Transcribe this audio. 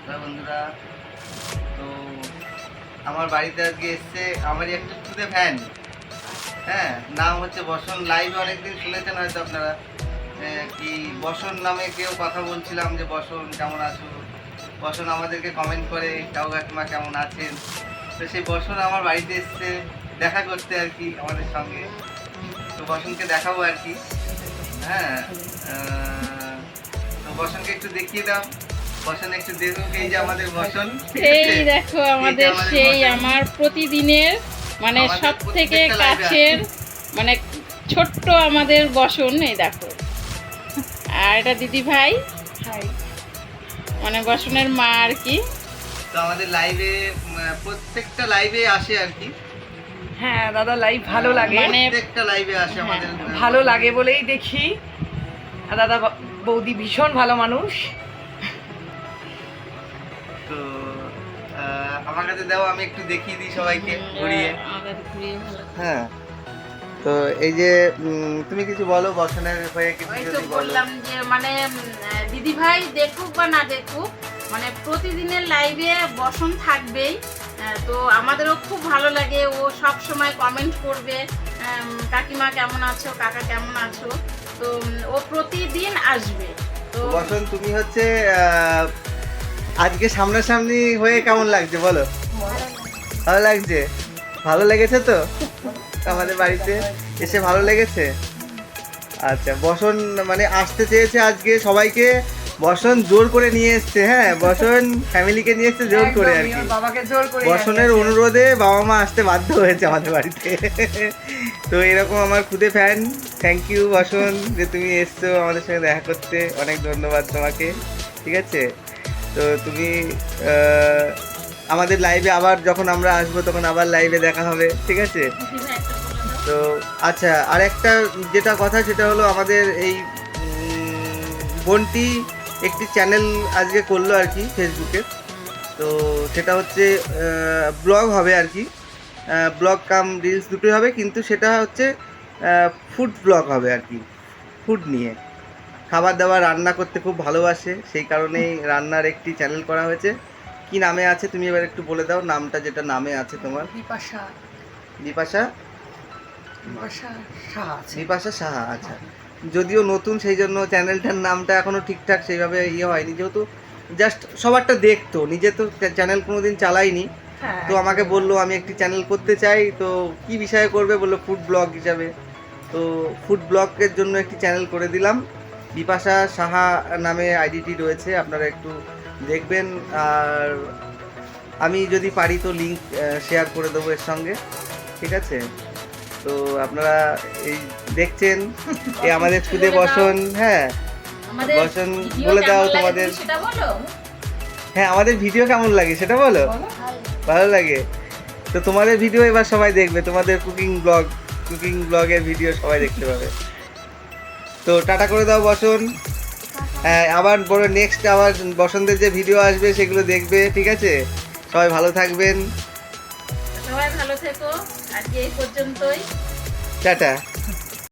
নমস্কার বন্ধুরা। তো আমার বাড়িতে আজকে এসছে আমারই একটা খুদে ফ্যান হ্যাঁ নাম হচ্ছে বসন। লাইভ অনেকদিন শুনেছেন হয়তো আপনারা। কি বসন নামে কেউ কথা বলছিলাম যে, বসন, কেমন আছো? বসন আমাদেরকে কমেন্ট করে কাউ কাকিমা, কেমন আছেন? তো সেই বসন আমার বাড়িতে এসছে। দেখা করতে আর কি আমাদের সঙ্গে। তো বসনকে দেখাবো আর কি। হ্যাঁ তো বসনকে একটু দেখিয়ে দাও। বসন একটু দেখুক এই যে আমাদের বসন এই দেখো আমাদের সেই আমার প্রতিদিনের মানে সব থেকে কাছের মানে ছোট্ট আমাদের বসন এই দেখো। আর এটা দিদি ভাই? মানে বসনের মা আর কি। তো আমাদের লাইভে প্রত্যেকটা লাইভে আসে আর কি। হ্যাঁ দাদা লাইভ ভালো লাগে। মানে- প্রত্যেকটা লাইভে আসে আমাদের ভালো লাগে বলেই দেখি। আর দাদা বৌদি ভীষণ ভালো মানুষ। আমার কাছে দাও আমি একটু দেখিয়ে দিই সবাইকে ঘুরিয়ে। আমাদের ঘুরিয়ে হ্যাঁ। তো এই যে তুমি কিছু বলো বসনের হয়ে কিছু যদি বলো। বললাম যে মানে দিদি ভাই দেখুক বা না দেখুক মানে প্রতিদিনের লাইভে বসন থাকবেই। তো আমাদেরও খুব ভালো লাগে ও সব সময় কমেন্ট করবে কাকিমা কেমন আছো কাকা কেমন আছো? তো ও প্রতিদিন আসবে। তো বসন তুমি হচ্ছে আজকে সামনাসামনি হয়ে কেমন লাগছে বলো? ভালো লাগছে? ভালো লেগেছে তো? আমাদের বাড়িতে এসে ভালো লেগেছে? আচ্ছা বসন মানে আসতে চেয়েছে আজকে সবাইকে। বসন জোর করে নিয়ে এসছে হ্যাঁ বসন ফ্যামিলিকে নিয়ে এসছে জোর করে আর কি। বসনের অনুরোধে বাবা মা আসতে বাধ্য হয়েছে আমাদের বাড়িতে। তো এরকম আমার খুদে ফ্যান। থ্যাংক ইউ বসন যে তুমি এসছো আমাদের সঙ্গে দেখা করতে। অনেক ধন্যবাদ তোমাকে ঠিক আছে? তো তুমি আমাদের লাইভে আবার যখন আমরা আসব, তখন আবার লাইভে দেখা হবে, ঠিক আছে। তো আচ্ছা আর একটা যেটা কথা, সেটা হলো আমাদের এই বোনটি একটি চ্যানেল আজকে করল আর কি ফেসবুকে তো সেটা হচ্ছে ব্লগ হবে আর কি। ব্লগ কাম রিলস দুটোই হবে, কিন্তু সেটা হচ্ছে ফুড ব্লগ হবে আর কি ফুড নিয়ে। খাবার দাবার রান্না করতে খুব ভালোবাসে সেই কারণেই রান্নার একটি চ্যানেল করা হয়েছে। কি নামে আছে তুমি এবার একটু বলে দাও নামটা যেটা নামে আছে তোমার? বিপাশা। বিপাশা? বিপাশা সাহা আচ্ছা। যদিও নতুন সেই জন্য চ্যানেলটার নামটা এখনও ঠিকঠাক সেইভাবে ইয়ে হয়নি যেহেতু জাস্ট সবারটা দেখতো নিজে তো চ্যানেল কোনোদিন চালাইনি হ্যাঁ, তো আমাকে বলল আমি একটি চ্যানেল করতে চাই। তো কি বিষয়ে করবে? বলল ফুড ব্লগ হিসাবে। তো ফুড ব্লগের জন্য একটি চ্যানেল করে দিলাম। বিপাশা সাহা নামে আইডিটি রয়েছে আপনারা একটু দেখবেন। আর আমি যদি পারি তো লিঙ্ক শেয়ার করে দেবো এর সঙ্গে ঠিক আছে? তো আপনারা এই দেখছেন এই আমাদের খুদে বসন হ্যাঁ। বসন বলে দাও তোমাদের। হ্যাঁ আমাদের ভিডিও কেমন লাগে সেটা বলো। ভালো। লাগে। তো তোমাদের ভিডিও এবার সবাই দেখবে তোমাদের কুকিং ব্লগ কুকিং ব্লগের ভিডিও সবাই দেখতে পাবে। তো টাটা করে দাও বসন। হ্যাঁ আবার বড় নেক্সট আবার বসন্তের যে ভিডিও আসবে সেগুলো দেখবে ঠিক আছে? সবাই ভালো থাকবেন। সবাই ভালো থেকো আজকে এই পর্যন্তই। টাটা।